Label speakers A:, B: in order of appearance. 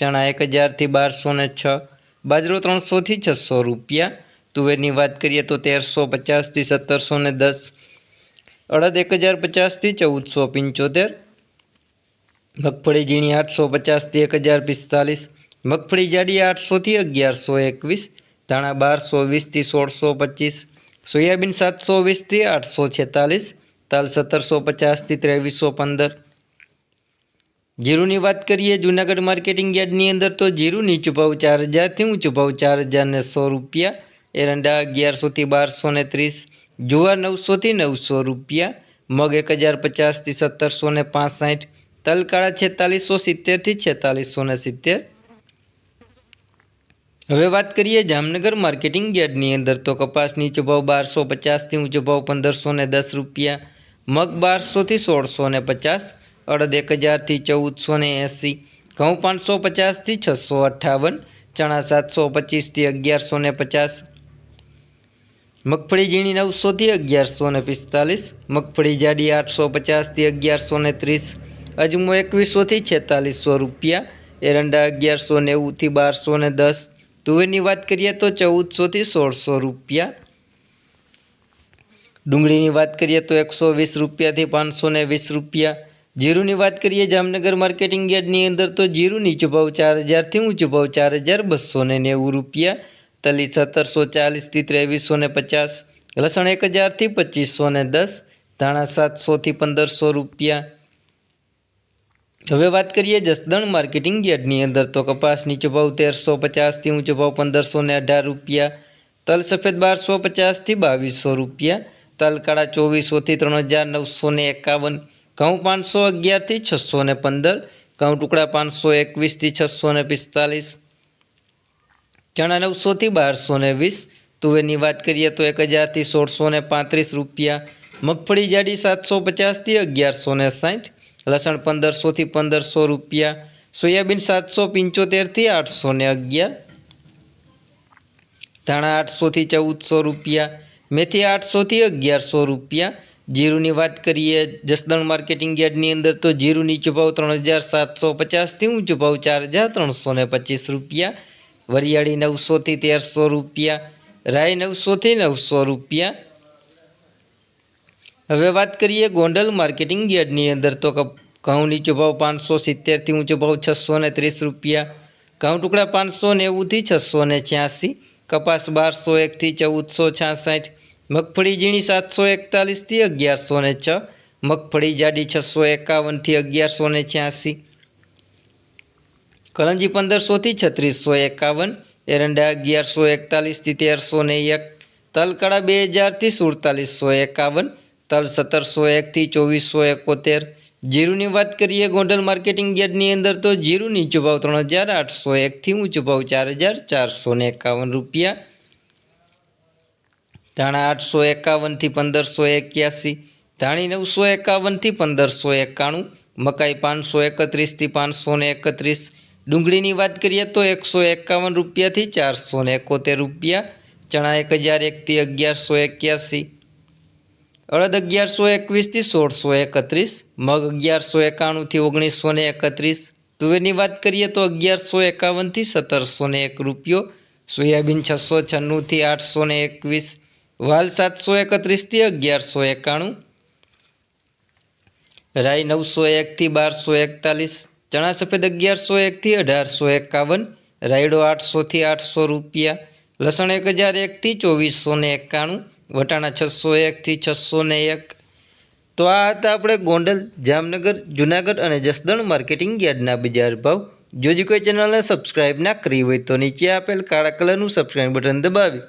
A: ચણા એક હજારથી બારસો ને છ, બાજરો ત્રણસોથી છસો રૂપિયા. તુવેરની વાત કરીએ તો તેરસો પચાસથી સત્તરસો ને દસ, અડદ એક હજાર પચાસથી ચૌદસો પંચોતેર, મગફળી ઝીણી આઠસો પચાસથી એક હજાર પિસ્તાલીસ, મગફળી જાડી આઠસોથી અગિયારસો એકવીસ, ધાણા બારસો વીસથી સોળસો પચીસ, સોયાબીન સાતસો વીસથી આઠસો છેતાલીસ, તાલ સત્તરસો પચાસથી ત્રેવીસો પંદર જીરુની વાત કરીએ, જૂનાગઢ માર્કેટિંગ યાર્ડની અંદર તો જીરું નીચું ભાવ ચાર હજારથી ઊંચું ભાવ ચાર હજાર ને સો રૂપિયા, એરંડા અગિયારસોથી બારસો ને ત્રીસ, જુવાર નવસોથી નવસો રૂપિયા, મગ એક હજાર પચાસથી સત્તરસો ને પાંસઠ, તલકાળા છેતાલીસો સિત્તેરથી છેતાલીસો ને સિત્તેર. હવે વાત કરીએ જામનગર માર્કેટિંગ યાર્ડની અંદર તો કપાસ નીચો ભાવ બારસો પચાસથી ઊંચો ભાવ પંદરસો ને દસ રૂપિયા, મગ બારસોથી સોળસો ને પચાસ અડદ એક હજારથી ચૌદસો ને એંસી, ઘઉં પાંચસો પચાસથી છસો અઠ્ઠાવન, ચણા સાતસો પચીસથી અગિયારસો ને પચાસ, મગફળી ઝીણી નવસોથી અગિયારસો ને પિસ્તાલીસ, મગફળી જાડી આઠસો પચાસથી અગિયારસો ને ત્રીસ, અજમો એકવીસોથી છેતાલીસો રૂપિયા, એરંડા અગિયારસો નેવુંથી બારસો ને દસ, તુવેરની વાત કરીએ તો ચૌદસોથી સોળસો રૂપિયા, ડુંગળીની વાત કરીએ તો એકસો વીસ રૂપિયાથી પાંચસો ને વીસ રૂપિયા જીરુની વાત કરીએ, જામનગર માર્કેટિંગ યાર્ડની અંદર તો જીરું નીચો ભાવ ચાર હજારથી ઊંચો ભાવ ચાર હજાર બસો ને નેવું રૂપિયા, તલી સત્તરસો ચાલીસથી ત્રેવીસો ને પચાસ, લસણ એક હજારથી પચીસો ને દસ, ધાણા સાતસોથી પંદરસો રૂપિયા. હવે વાત કરીએ જસદણ માર્કેટિંગ યાર્ડની અંદર તો કપાસ નીચો ભાવ તેરસો પચાસથી ઊંચો ભાવ પંદરસો ને અઢાર રૂપિયા, તલ સફેદ બારસો પચાસથી બાવીસો રૂપિયા, તલ કાળા ચોવીસોથી ત્રણ હજાર નવસો ને એકાવન ઘઉં પાંચસો અગિયારથી છસો ને પંદર ઘઉં ટુકડા પાંચસો એકવીસથી છસો ને પિસ્તાલીસ, ચણા નવસોથી બારસો ને વીસ, તુવેરની વાત કરીએ તો એક હજારથી સોળસો ને પાંત્રીસ રૂપિયા, મગફળી જાડી સાતસો પચાસથી અગિયારસો ને સાઠ, લસણ પંદરસોથી પંદરસો રૂપિયા, સોયાબીન સાતસો પંચોતેરથી આઠસો ને અગિયાર, ધાણા આઠસોથી ચૌદસો રૂપિયા, મેથી આઠસોથી અગિયારસો રૂપિયા જીરુની વાત કરીએ, જસદણ માર્કેટિંગ યાર્ડની અંદર તો જીરું નીચો ભાવ ત્રણ હજાર સાતસો પચાસથી ઊંચો ભાવ ચાર હજાર ત્રણસો ને પચીસ રૂપિયા, વરિયાળી નવસોથી તેરસો રૂપિયા, રાય નવસોથી નવસો રૂપિયા. હવે વાત કરીએ ગોંડલ માર્કેટિંગ યાર્ડની અંદર તો ઘઉં નીચો ભાવ પાંચસો સિત્તેરથી ઊંચો ભાવ છસો ને ત્રીસ રૂપિયા, ઘઉં ટુકડા પાંચસો નેવુંથી છસો ને છ્યાસી, કપાસ બારસો એકથી ચૌદસો છાસઠ મગફળી ઝીણી સાતસો એકતાલીસથી અગિયારસો ને છ. મગફળી જાડી છસો એકાવનથી અગિયારસો ને છ્યાસી. કલંજી પંદરસોથી છત્રીસો એકાવન. એરંડા અગિયારસો એકતાલીસથી તેરસો ને એક. તલકડા બે હજારથી સુડતાલીસો એકાવન. તલ સત્તરસો એકથી ચોવીસો એકોતેર. જીરુની વાત કરીએ ગોંડલ માર્કેટિંગ યાર્ડની અંદર તો જીરું નીચો ભાવ ત્રણ હજાર આઠસો એકથી ઊંચો ભાવ ચાર હજાર ચારસો ને એકાવન રૂપિયા. ધાણા આઠસો એકાવનથી પંદરસો એક્યાસી, ધાણી નવસો એકાવનથી પંદરસો એકાણું, મકાઈ પાંચસો એકત્રીસથી પાંચસો ને એકત્રીસ, ડુંગળીની વાત કરીએ તો એકસો એકાવન રૂપિયાથી ચારસો ને એકોતેર રૂપિયા, ચણા એક હજાર એકથી અગિયારસો એક્યાસી, અડદ અગિયારસો એકવીસથી સોળસો એકત્રીસ, મગ અગિયારસો એકાણુંથી ઓગણીસો ને એકત્રીસ, તુવેરની વાત કરીએ તો અગિયારસો એકાવનથી સત્તરસો ને એક રૂપિયો, સોયાબીન છસો છન્નુંથી આઠસો ને એકવીસ વાલ સાતસો એકત્રીસથી અગિયારસો એકાણું, રાઈ નવસો એકથી બારસો એકતાલીસ, ચણા સફેદ અગિયારસો એકથી અઢારસો એકાવન, રાયડો આઠસોથી આઠસો રૂપિયા, લસણ એક હજાર એકથી ચોવીસો ને એકાણું, વટાણા છસો એકથી છસો ને એક. તો આ હતા આપણે ગોંડલ, જામનગર, જુનાગઢ અને જસદણ માર્કેટિંગ યાર્ડના બજાર ભાવ. જો કોઈ ચેનલને સબસ્ક્રાઇબ ના કરી હોય તો નીચે આપેલ કાળા કલરનું સબસ્ક્રાઇબ બટન દબાવી.